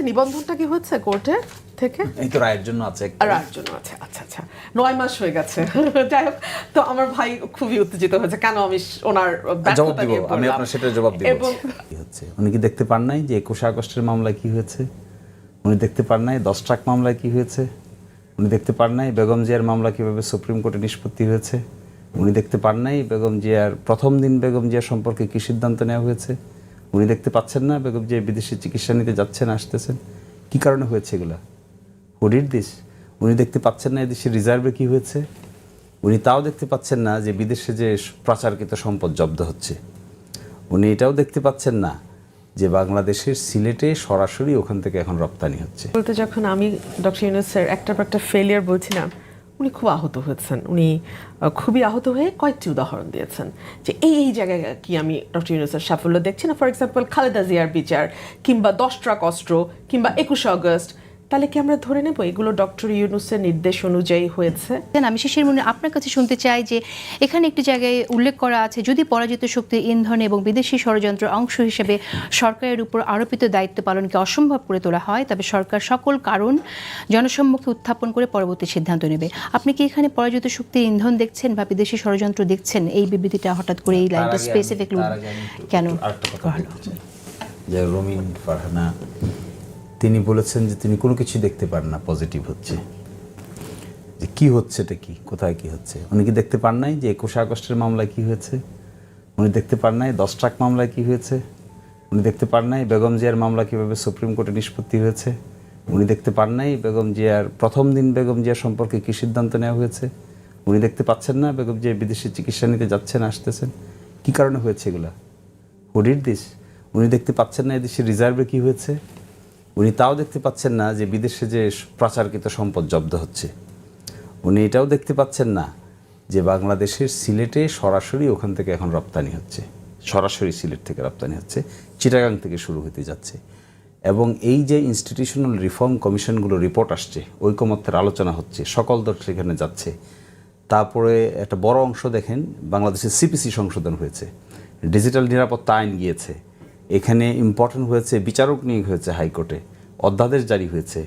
আপনাদের নিবন্ধনটা কি হচ্ছে কোর্টে থেকে? এই তো রায়ের জন্য আছে রায়ের জন্য আছে আচ্ছা আচ্ছা। নয় মাস হয়ে গেছে। যাই হোক তো আমার ভাই খুবই উত্তেজিত হয়েছে কেন আমি ওনার জবাব দিব আমি আপনার সেটা জবাব দিব। এবং কি হচ্ছে? উনি কি দেখতে পান নাই যে একুশে আগস্টের মামলায় কি হয়েছে? উনি দেখতে পান নাই দশ ট্রাক মামলায় কি হয়েছে? উনি দেখতে পান নাই বেগম জিয়ার মামলা কীভাবে সুপ্রিম কোর্টে নিষ্পত্তি হয়েছে? উনি দেখতে পান নাই বেগম জিয়ার প্রথম দিন বেগম জিয়া সম্পর্কে কি সিদ্ধান্ত নেওয়া হয়েছে? উনি দেখতে পাচ্ছেন না, বেগম জিয়া বিদেশে চিকিৎসা নিতে যাচ্ছেন, আসতেছেন। কি কারণে হয়েছে এগুলা? হুডির দিস উনি দেখতে পাচ্ছেন না এদেশের রিজার্ভে কি হয়েছে? উনি তাও দেখতে পাচ্ছেন না যে বিদেশে যে প্রচারকৃত সম্পদ জব্দ হচ্ছে। উনি এটাও দেখতে পাচ্ছেন না যে বাংলাদেশের সিলেটে সরাসরি ওখান থেকে এখন রপ্তানি হচ্ছে। বলতে যখন আমি ডক্টর ইউনুসের একটার পর একটা ফেলিয়ার বলছিলাম উনি খুব আহত হয়েছেন। উনি খুবই আহত হয়ে কয়েকটি উদাহরণ দিয়েছেন যে এই এই জায়গায় কি আমি ডক্টর ইউনুসের সাফল্য দেখছি না? ফর এক্সাম্পল খালেদা জিয়ার বিচার, কিংবা দশ ট্রাক অস্ত্র, কিংবা একুশে আগস্ট তাহলে কি আমরা ধরে নেব এগুলো ডক্টর ইউনুসের নির্দেশ অনুযায়ী হয়েছে? আমি শেষের মনে আপনার কাছে শুনতে চাই যে এখানে একটি জায়গায় উল্লেখ করা আছে যদি পরাজিত শক্তির ইন্ধন এবং বিদেশি ষড়যন্ত্রের অংশ হিসেবে সরকারের উপর আরোপিত দায়িত্ব পালনকে অসম্ভব করে তোলা হয় তবে সরকার সকল কারণ জনসম্মুখে উত্থাপন করে পরবর্তী সিদ্ধান্ত নেবে। আপনি কি এখানে পরাজিত শক্তির ইন্ধন দেখছেন বা বিদেশি ষড়যন্ত্র দেখছেন? এই বিবৃতিটা হঠাৎ করে এই লাইনটা স্পেসিফিক কেন যে রমিন ফারহানা তিনি বলেছেন যে তিনি কোনো কিছু দেখতে পান না পজিটিভ হচ্ছে। যে কি হচ্ছে, এটা কি? কোথায় কি হচ্ছে? উনি কি দেখতে পান নাই যে একুশে আগস্টের মামলায় কি হয়েছে? উনি দেখতে পান নাই দশ ট্রাক মামলায় কি হয়েছে? উনি দেখতে পান নাই বেগম জিয়ার মামলা কীভাবে সুপ্রিম কোর্টে নিষ্পত্তি হয়েছে? উনি দেখতে পান নাই বেগম জিয়ার প্রথম দিন বেগম জিয়া সম্পর্কে কি সিদ্ধান্ত নেওয়া হয়েছে? উনি দেখতে পাচ্ছেন না বেগম জিয়া বিদেশে চিকিৎসা নিতে যাচ্ছেন, আসতেছেন। কি কারণে হয়েছে এগুলা? হুডির দিস উনি দেখতে পাচ্ছেন না এদেশের রিজার্ভে কি হয়েছে? উনি তাও দেখতে পাচ্ছেন না যে বিদেশে যে প্রচারকৃত সম্পদ জব্দ হচ্ছে। উনি এটাও দেখতে পাচ্ছেন না যে বাংলাদেশের সিলেটে সরাসরি ওখান থেকে এখন রপ্তানি হচ্ছে। সরাসরি সিলেট থেকে রপ্তানি হচ্ছে, চিটাগাং থেকে শুরু হতে যাচ্ছে। এবং এই যে ইনস্টিটিউশনাল রিফর্ম কমিশনগুলো রিপোর্ট আসছে, ঐকমত্যের আলোচনা হচ্ছে, সকল দল সেখানে যাচ্ছে। তারপরে একটা বড় অংশ দেখেন, বাংলাদেশের সিপিসি সংশোধন হয়েছে। ডিজিটাল নিরাপত্তা আইন গিয়েছে। এখানে ইম্পর্টেন্ট হয়েছে, বিচারক নিয়োগ হয়েছে হাইকোর্টে, অধ্যাদেশ জারি হয়েছে।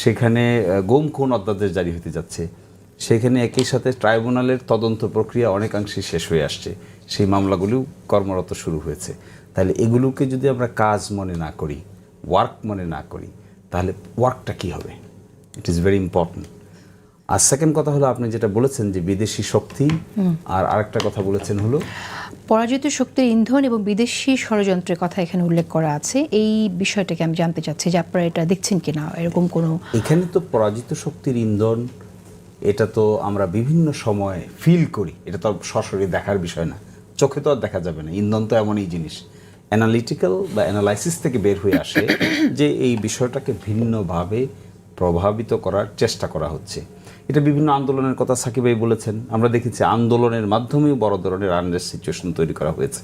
সেখানে গুম খুন অধ্যাদেশ জারি হতে যাচ্ছে। সেখানে একই সাথে ট্রাইব্যুনালের তদন্ত প্রক্রিয়া অনেকাংশে শেষ হয়ে আসছে। সেই মামলাগুলিও কর্মরত শুরু হয়েছে। তাহলে এগুলোকে যদি আমরা কাজ মনে না করি ওয়ার্ক মনে না করি, তাহলে ওয়ার্কটা কি হবে? ইট ইজ ভেরি ইম্পর্ট্যান্ট আর সেকেন্ড কথা হলো আপনি যেটা বলেছেন যে বিদেশি শক্তি আর আরেকটা কথা বলেছেন হলো পরাজিত শক্তির ইন্ধন এবং বিদেশি ষড়যন্ত্রের কথা এখানে উল্লেখ করা আছে। এই বিষয়টাকে আমি জানতে চাচ্ছি যে আপনারা এটা দেখছেন কিনা এরকম কোনো এখানে তো পরাজিত শক্তির ইন্ধন এটা তো আমরা বিভিন্ন সময় ফিল করি। এটা তো সরাসরি দেখার বিষয় না। চোখে তো আর দেখা যাবে না। ইন্ধন তো এমনই জিনিস। অ্যানালিটিক্যাল বা অ্যানালাইসিস থেকে বের হয়ে আসে যে এই বিষয়টাকে ভিন্নভাবে প্রভাবিত করার চেষ্টা করা হচ্ছে। এটা বিভিন্ন আন্দোলনের কথা সাকিব ভাই বলেছেন। আমরা দেখেছি আন্দোলনের মাধ্যমেও বড় ধরনের আনরেস্ট সিচুয়েশন তৈরি করা হয়েছে।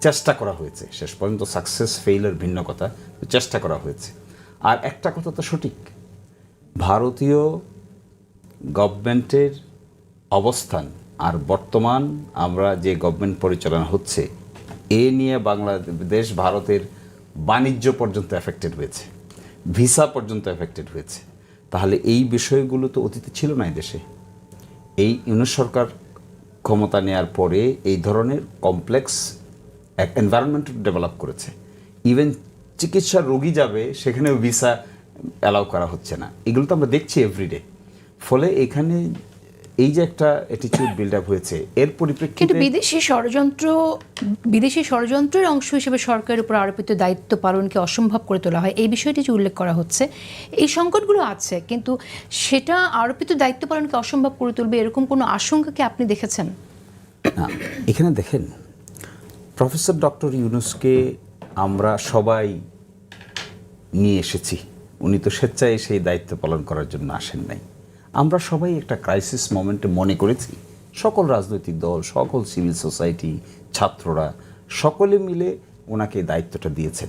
চেষ্টা করা হয়েছে। শেষ পর্যন্ত সাকসেস ফেইলের ভিন্ন কথা চেষ্টা করা হয়েছে। আর একটা কথা তো সঠিক। ভারতীয় গভর্নমেন্টের অবস্থান আর বর্তমান আমরা যে গভর্নমেন্ট পরিচালনা হচ্ছে, এ নিয়ে বাংলাদেশ, ভারতের বাণিজ্য পর্যন্ত এফেক্টেড হয়েছে। ভিসা পর্যন্ত এফেক্টেড হয়েছে। তাহলে এই বিষয়গুলো তো অতীতে ছিল না দেশে। এই ইউনিট সরকার ক্ষমতা নেয়ার পরে এই ধরনের কমপ্লেক্স এক এনভায়রনমেন্ট ডেভেলপ করেছে। ইভেন চিকিৎসার রোগী যাবে, সেখানেও ভিসা অ্যালাউ করা হচ্ছে না। এগুলো তো আমরা দেখছি এভরিডে ফলে এখানে এই যে একটা অ্যাটিটিউড বিল্ড আপ হয়েছে এর কিন্তু পরিপ্রেক্ষিতে বিদেশি ষড়যন্ত্র বিদেশি ষড়যন্ত্রের অংশ হিসেবে সরকারের উপর আরোপিত দায়িত্ব পালনকে অসম্ভব করে তোলা হয়। এই বিষয়টি যে উল্লেখ করা হচ্ছে এই সংকটগুলো আছে কিন্তু সেটা আরোপিত দায়িত্ব পালনকে অসম্ভব করে তুলবে এরকম কোনো আশঙ্কা কি আপনি দেখেছেন? না এখানে দেখেন প্রফেসর ডক্টর ইউনুসকে আমরা সবাই নিয়ে এসেছি। উনি তো স্বেচ্ছায় সেই দায়িত্ব পালন করার জন্য আসেন নাই। আমরা সবাই একটা ক্রাইসিস মোমেন্টে মনে করেছি। সকল রাজনৈতিক দল সকল সিভিল সোসাইটি ছাত্ররা সকলে মিলে ওনাকে দায়িত্বটা দিয়েছেন।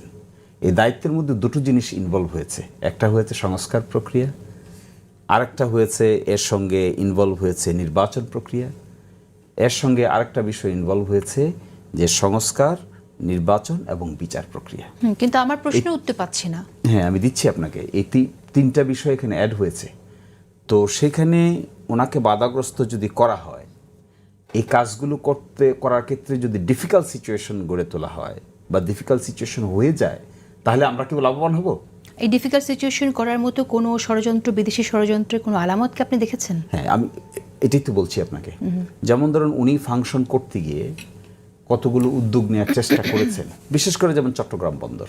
এই দায়িত্বের মধ্যে দুটো জিনিস ইনভলভ হয়েছে। একটা হয়েছে সংস্কার প্রক্রিয়া আরেকটা হয়েছে এর সঙ্গে ইনভলভ হয়েছে নির্বাচন প্রক্রিয়া। এর সঙ্গে আরেকটা বিষয় ইনভলভ হয়েছে যে সংস্কার নির্বাচন এবং বিচার প্রক্রিয়া। কিন্তু আমার প্রশ্ন উত্তর পাচ্ছি না। হ্যাঁ আমি দিচ্ছি আপনাকে। এই তিনটা বিষয় এখানে অ্যাড হয়েছে। তো সেখানে ওনাকে বাধাগ্রস্ত যদি করা হয় এই কাজগুলো করতে করার ক্ষেত্রে যদি ডিফিকাল্ট সিচুয়েশন গড়ে তোলা হয় বা ডিফিকাল্ট সিচুয়েশন হয়ে যায় তাহলে আমরা কি লাভবান হব? এই ডিফিকাল্ট সিচুয়েশন করার মতো কোনো ষড়যন্ত্র বিদেশি ষড়যন্ত্রের কোনো আলামত কি আপনি দেখেছেন? হ্যাঁ আমি এটাই তো বলছি আপনাকে। যেমন ধরুন উনি ফাংশন করতে গিয়ে কতগুলো উদ্যোগ নেওয়ার চেষ্টা করেছেন। বিশেষ করে যেমন চট্টগ্রাম বন্দর।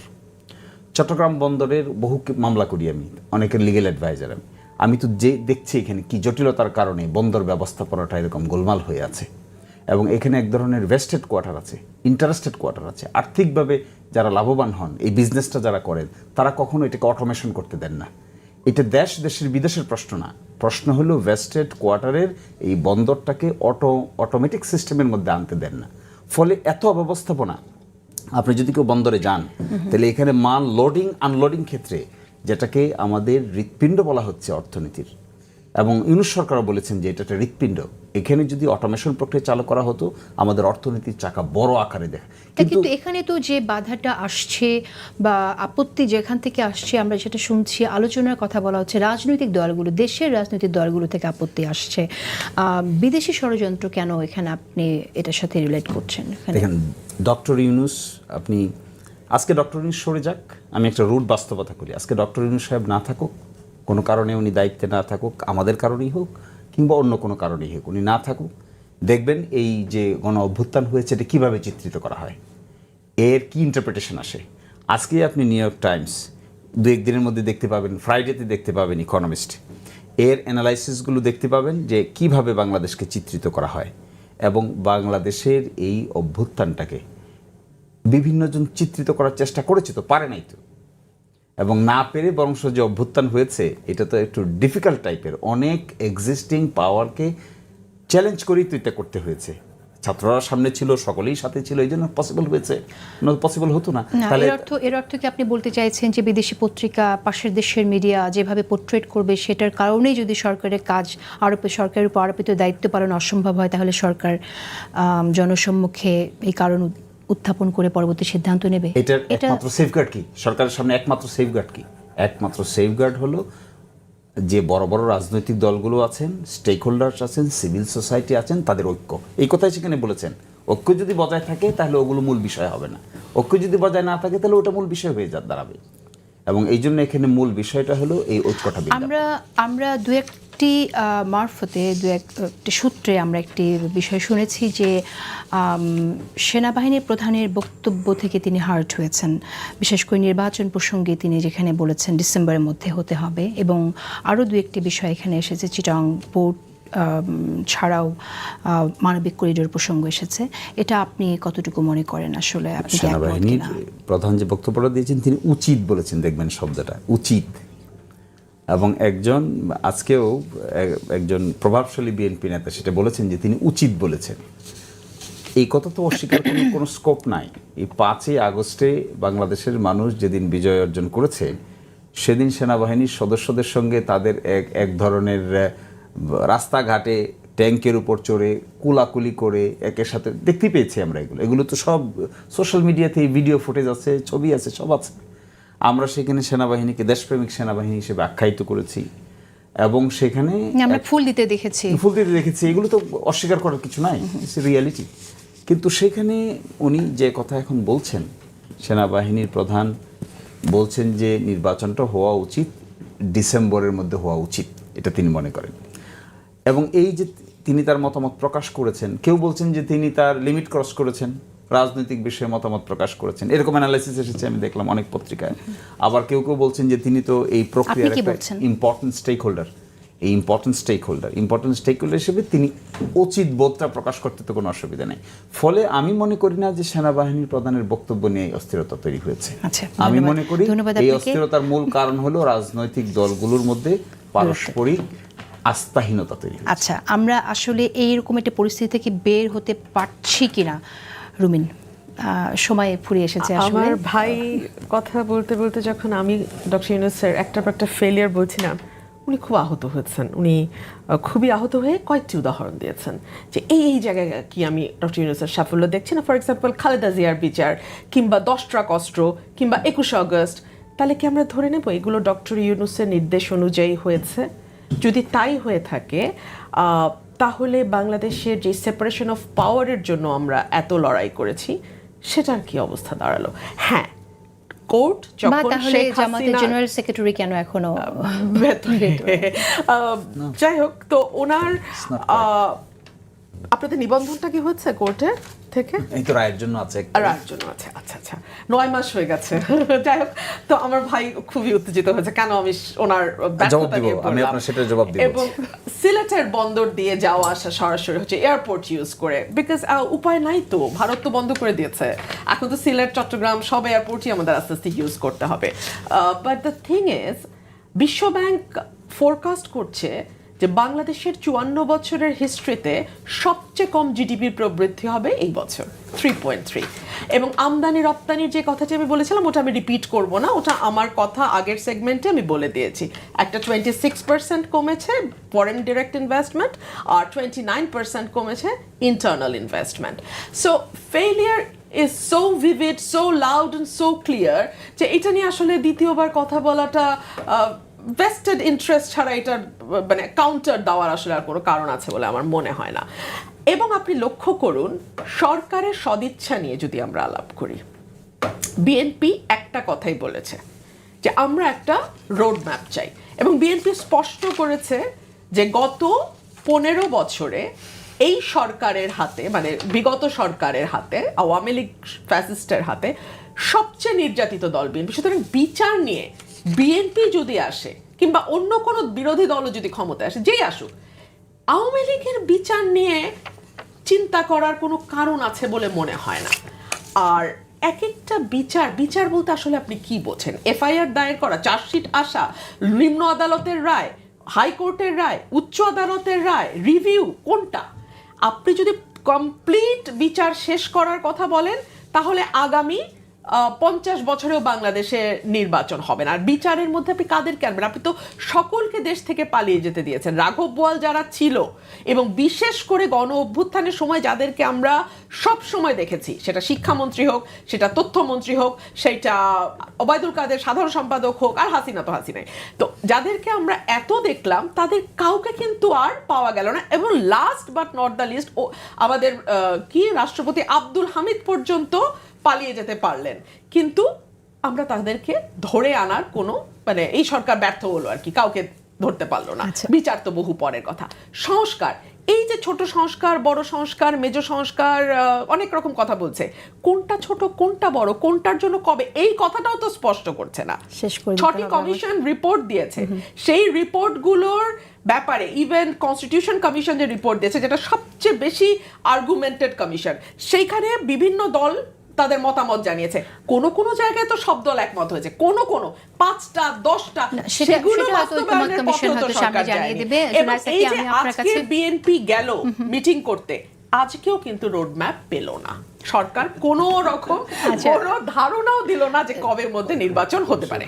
চট্টগ্রাম বন্দরের বহু মামলা করি আমি অনেকের লিগেল অ্যাডভাইজার আমি। আমি তো যে দেখছি এখানে কি জটিলতার কারণে বন্দর ব্যবস্থাপনাটা এরকম গোলমাল হয়ে আছে। এবং এখানে এক ধরনের ভেস্টেড কোয়ার্টার আছে ইন্টারেস্টেড কোয়ার্টার আছে। আর্থিকভাবে যারা লাভবান হন এই বিজনেসটা যারা করেন তারা কখনো এটাকে অটোমেশন করতে দেন না। এটা দেশ দেশের বিদেশের প্রশ্ন না। প্রশ্ন হলো ভেস্টেড কোয়ার্টারের এই বন্দরটাকে অটো অটোমেটিক সিস্টেমের মধ্যে আনতে দেন না। ফলে এত অব্যবস্থাপনা আপনি যদি কেউ বন্দরে যান তাহলে এখানে মাল লোডিং আনলোডিং ক্ষেত্রে যেটাকে আমাদের হৃৎপিণ্ড বলা হচ্ছে অর্থনীতির। এবং ইউনুস সরকারও বলেছেন যে এটা একটা হৃৎপিণ্ড। এখানে যদি অটোমেশন প্রক্রিয়া চালু করা হতো আমাদের অর্থনীতির চাকা বড় আকারে দেখ কিন্তু এখানে তো যে বাধাটা আসছে বা আপত্তি যেখান থেকে আসছে আমরা যেটা শুনছি আলোচনার কথা বলা হচ্ছে রাজনৈতিক দলগুলো দেশের রাজনৈতিক দলগুলো থেকে আপত্তি আসছে। বিদেশি ষড়যন্ত্র কেন এখানে আপনি এটার সাথে রিলেট করছেন? এখানে দেখেন ডক্টর ইউনুস আপনি আজকে ডক্টর ইউনুস সরে যাক, আমি একটা রুট বাস্তবতা করি। আজকে ডক্টর ইউনুস সাহেব না থাকুক, কোনো কারণে উনি দায়িত্বে না থাকুক, আমাদের কারণেই হোক, কিংবা অন্য কোনো কারণেই হোক, উনি না থাকুক, দেখবেন এই যে গণ অভ্যুত্থান হয়েছে, এটা কীভাবে চিত্রিত করা হয়? এর কি ইন্টারপ্রিটেশন আসে? আজকে আপনি নিউ ইয়র্ক টাইমস, দু একদিনের মধ্যে দেখতে পাবেন, ফ্রাইডেতে দেখতে পাবেন ইকোনমিস্ট এর অ্যানালাইসিসগুলো দেখতে পাবেন যে কীভাবে বাংলাদেশকে চিত্রিত করা হয়, এবং বাংলাদেশের এই অভ্যুত্থানটাকে বিভিন্নজন চিত্রিত করার চেষ্টা করেছে তো পারে নাই তো। এবং না পেরে বরংশ যে অভ্যুত্থান হয়েছে এটা তো একটু ডিফিকাল্ট টাইপের অনেক এক্সিস্টিং পাওয়ারকে চ্যালেঞ্জ করেই তো এটা করতে হয়েছে। ছাত্ররা সামনে ছিল সকলেই সাথে ছিল এই জন্য পসিবল হয়েছে। পসিবল হতো না। তাহলে এর অর্থ এর অর্থ কি আপনি বলতে চাইছেন যে বিদেশি পত্রিকা পাশের দেশের মিডিয়া যেভাবে পোর্ট্রেট করবে সেটার কারণেই যদি সরকারের কাজ আরোপে সরকারের উপর আরোপিত দায়িত্ব পালন অসম্ভব হয় তাহলে সরকার জনসম্মুখে এই কারণ উত্থাপন করে পরবর্তী সিদ্ধান্ত নেবে? এটার এটা একমাত্র সেফগার্ড কি? সরকারের সামনে একমাত্র সেফগার্ড কি? একমাত্র সেফগার্ড হলো যে বড় বড় রাজনৈতিক দলগুলো আছেন স্টেক হোল্ডার্স আছেন সিভিল সোসাইটি আছেন তাদের ঐক্য। এই কথাই সেখানে বলেছেন। ঐক্য যদি বজায় থাকে তাহলে ওগুলো মূল বিষয় হবে না। ঐক্য যদি বজায় না থাকে তাহলে ওটা মূল বিষয় হয়ে যা দাঁড়াবে। এবং এই জন্য এখানে মূল বিষয়টা হলো এই ঐক্যটা আমরা আমরা দু একটি মারফতে দু এক একটি সূত্রে আমরা একটি বিষয় শুনেছি যে আম, সেনাবাহিনীর প্রধানের বক্তব্য থেকে তিনি হার্ট হয়েছেন। বিশেষ করে নির্বাচন প্রসঙ্গে তিনি যেখানে বলেছেন ডিসেম্বরের মধ্যে হতে হবে এবং আরও দু একটি বিষয় এখানে এসেছে চিটং পোর্ট ছাড়াও মানবিক করিডোর প্রসঙ্গ এসেছে। এটা আপনি কতটুকু মনে করেন আসলে? আপনি সেনাবাহিনীর প্রধান যে বক্তব্যটা দিয়েছেন তিনি উচিত বলেছেন দেখবেন শব্দটা উচিত। এবং একজন, আজকেও একজন প্রভাবশালী বিএনপি নেতা সেটা বলেছেন যে তিনি উচিত বলেছেন। এই কথা তো অস্বীকার করার কোনো স্কোপ নাই। এই পাঁচই আগস্টে বাংলাদেশের মানুষ যেদিন বিজয় অর্জন করেছে, সেদিন সেনাবাহিনীর সদস্যদের সঙ্গে তাদের এক এক ধরনের রাস্তাঘাটে ট্যাঙ্কের উপর চড়ে, কুলাকুলি করে, একের সাথে, দেখতে পেয়েছি আমরা এগুলো। এগুলো তো সব সোশ্যাল মিডিয়াতে ভিডিও ফুটেজ আছে, ছবি আছে, সব আছে। আমরা সেখানে সেনাবাহিনীকে দেশপ্রেমিক সেনাবাহিনী হিসেবে আখ্যায়িত করেছি। এবং সেখানে আমরা ফুল দিতে দেখেছি। ফুল দিতে দেখেছি। এগুলো তো অস্বীকার করার কিছু নাই রিয়ালিটি কিন্তু সেখানে উনি যে কথা এখন বলছেন সেনাবাহিনীর প্রধান বলছেন যে নির্বাচনটা হওয়া উচিত ডিসেম্বরের মধ্যে হওয়া উচিত এটা তিনি মনে করেন। এবং এই যে তিনি তার মতামত প্রকাশ করেছেন কেউ বলছেন যে তিনি তার লিমিট ক্রস করেছেন। রাজনৈতিক বিষয়ে মতামত প্রকাশ করেছেন। এরকম অ্যানালাইসিস এসেছে আমি দেখলাম অনেক পত্রিকায়। আবার কেউ কেউ বলছেন যে তিনি তো এই প্রক্রিয়ার একটা ইম্পর্টেন্ট স্টেক হোল্ডার এই important stakeholder important stakeholder হিসেবে তিনি উচিত বোধটা প্রকাশ করতে তো কোনো অসুবিধা নেই। ফলে আমি মনে করি না যে সেনাবাহিনীর প্রধানের বক্তব্য নিয়ে এই অস্থিরতা তৈরি হয়েছে। আচ্ছা, আমি মনে করি এই অস্থিরতার মূল কারণ হলো রাজনৈতিক দলগুলোর মধ্যে পারস্পরিক আস্থাহীনতা তৈরি আচ্ছা আমরা আসলে এইরকম একটা পরিস্থিতি থেকে বের হতে পারছি কিনা? রুমিন সময় ফুরিয়ে এসেছে আমার ভাই কথা বলতে বলতে যখন আমি ডক্টর ইউনুসের একটা পর একটা ফেলিয়ার বলছিলাম, উনি খুব আহত হয়েছেন। উনি খুবই আহত হয়ে কয়েকটি উদাহরণ দিয়েছেন যে এই এই জায়গায় কি আমি ডক্টর ইউনুসের সাফল্য দেখছি না? ফর এক্সাম্পল খালেদা জিয়ার বিচার কিংবা দশ ট্রাক অস্ত্র কিংবা একুশে আগস্ট। তাহলে কি আমরা ধরে নেব এগুলো ডক্টর ইউনুসের নির্দেশ অনুযায়ী হয়েছে? যদি তাই হয়ে থাকে তাহলে বাংলাদেশের যে সেপারেশন অফ পাওয়ারের জন্য আমরা এত লড়াই করেছি সেটার কি অবস্থা দাঁড়াল? হ্যাঁ কোর্ট বা যখন শেখ হাসিনা জেনারেল সেক্রেটারি কেন এখনও যাই হোক তো ওনার আহ, আপনাদের নিবন্ধনটা কি হচ্ছে কোর্টে থেকে? এই তো রায়ের জন্য আছে। আর একজন আছে আচ্ছা আচ্ছা। নয় মাস হয়ে গেছে। যাই হোক তো আমার ভাই খুবই উত্তেজিত হয়েছে কেন আমি ওনার জবাব দিব, আমি আপনার সেটার জবাব দিব। এবং সিলেটের বন্দর দিয়ে যাওয়া আসা সরাসরি হচ্ছে এয়ারপোর্ট ইউজ করে। বিকজ উপায় নাই তো ভারত তো বন্ধ করে দিয়েছে। এখন তো সিলেট চট্টগ্রাম সব এয়ারপোর্টই আমাদের আস্তে আস্তে ইউজ করতে হবে। বাট দ্য থিং ইজ বিশ্ব ব্যাংক ফোরকাস্ট করছে যে বাংলাদেশের চুয়ান্ন বছরের হিস্ট্রিতে সবচেয়ে কম জিডিপির প্রবৃদ্ধি হবে এই বছর থ্রি পয়েন্ট থ্রি এবং আমদানি রপ্তানির যে কথাটি আমি বলেছিলাম, ওটা আমি রিপিট করব না, ওটা আমার কথা আগের সেগমেন্টে আমি বলে দিয়েছি। একটা টোয়েন্টি সিক্স পার্সেন্ট কমেছে ফরেন ডিরেক্ট ইনভেস্টমেন্ট আর টোয়েন্টি নাইন পার্সেন্ট কমেছে internal investment so failure is so vivid so loud and so clear যে এটা নিয়ে আসলে দ্বিতীয়বার কথা বলাটা ভেস্টেড ইন্টারেস্ট ছাড়া এটার মানে কাউন্টার দেওয়ার আসলে আর কোনো কারণ আছে বলে আমার মনে হয় না। এবং আপনি লক্ষ্য করুন, সরকারের সদিচ্ছা নিয়ে যদি আমরা আলাপ করি বিএনপি একটা কথাই বলেছে যে আমরা একটা রোড ম্যাপ চাই। এবং বিএনপি স্পষ্ট করেছে যে গত পনেরো বছরে এই সরকারের হাতে মানে বিগত সরকারের হাতে, আওয়ামী লীগ ফ্যাসিস্টের হাতে সবচেয়ে নির্যাতিত দল বিএনপি সুতরাং বিচার নিয়ে বিএনপি যদি আসে, কিংবা অন্য কোনো বিরোধী দলও যদি ক্ষমতায় আসে, যেই আসুক, আওয়ামী লীগের বিচার নিয়ে চিন্তা করার কোনো কারণ আছে বলে মনে হয় না। আর এক একটা বিচার বিচার বলতে আসলে আপনি কি বোঝেন? এফআইআর দায়ের করা, চার্জশিট আসা, নিম্ন আদালতের রায়, হাইকোর্টের রায়, উচ্চ আদালতের রায়, রিভিউ, কোনটা? আপনি যদি কমপ্লিট বিচার শেষ করার কথা বলেন, তাহলে আগামী পঞ্চাশ বছরেও বাংলাদেশে নির্বাচন হবে না। আর বিচারের মধ্যে আপনি কাদেরকে আনবেন আপনি তো সকলকে দেশ থেকে পালিয়ে যেতে দিয়েছেন। রাঘব বোয়াল যারা ছিল, এবং বিশেষ করে গণ অভ্যুত্থানের সময় যাদেরকে আমরা সব সময় দেখেছি, সেটা শিক্ষামন্ত্রী হোক, সেটা তথ্যমন্ত্রী হোক, সেটা ওবায়দুল কাদের সাধারণ সম্পাদক হোক, আর হাসিনা তো হাসিনাই। তো যাদেরকে আমরা এত দেখলাম, তাদের কাউকে কিন্তু আর পাওয়া গেল না। এবং last but not the least আমাদের কি? রাষ্ট্রপতি আব্দুল হামিদ পর্যন্ত পালিয়ে যেতে পারলেন। কিন্তু আমরা তাদেরকে ধরে আনার কোনো মানে এই সরকার ব্যর্থ হলো আর কি কাউকে ধরতে পারল না। আচ্ছা। বিচার তো বহু পরের কথা। সংস্কার এই যে ছোট সংস্কার বড় সংস্কার মেজ সংস্কার অনেক রকম কথা বলছে। কোনটা ছোট কোনটা বড় কোনটার জন্য কবে এই কথাটাও তো স্পষ্ট করছে না। শেষ করে ছটি কমিশন রিপোর্ট দিয়েছে। সেই রিপোর্টগুলোর ব্যাপারে ইভেন কনস্টিটিউশন কমিশন যে রিপোর্ট দিয়েছে যেটা সবচেয়ে বেশি আর্গুমেন্টেড কমিশন সেইখানে বিভিন্ন দল তাদের মতামত জানিয়েছে কোন কোন জায়গায় তো সব দল একমত হয়েছে কোন কোন পাঁচটা দশটা সেগুলো সেটা হয়তো ঐকমত্য বাস্তবায়নের পথেও তো সরকার জানিয়ে যায়নি। দেবে। এবং এই যে আজকে বিএনপি গেল মিটিং করতে আজকেও কিন্তু রোডম্যাপ পেল না সরকার কোনো রকম আচ্ছা। কোনো ধারণাও দিল না যে কবের মধ্যে নির্বাচন হতে পারে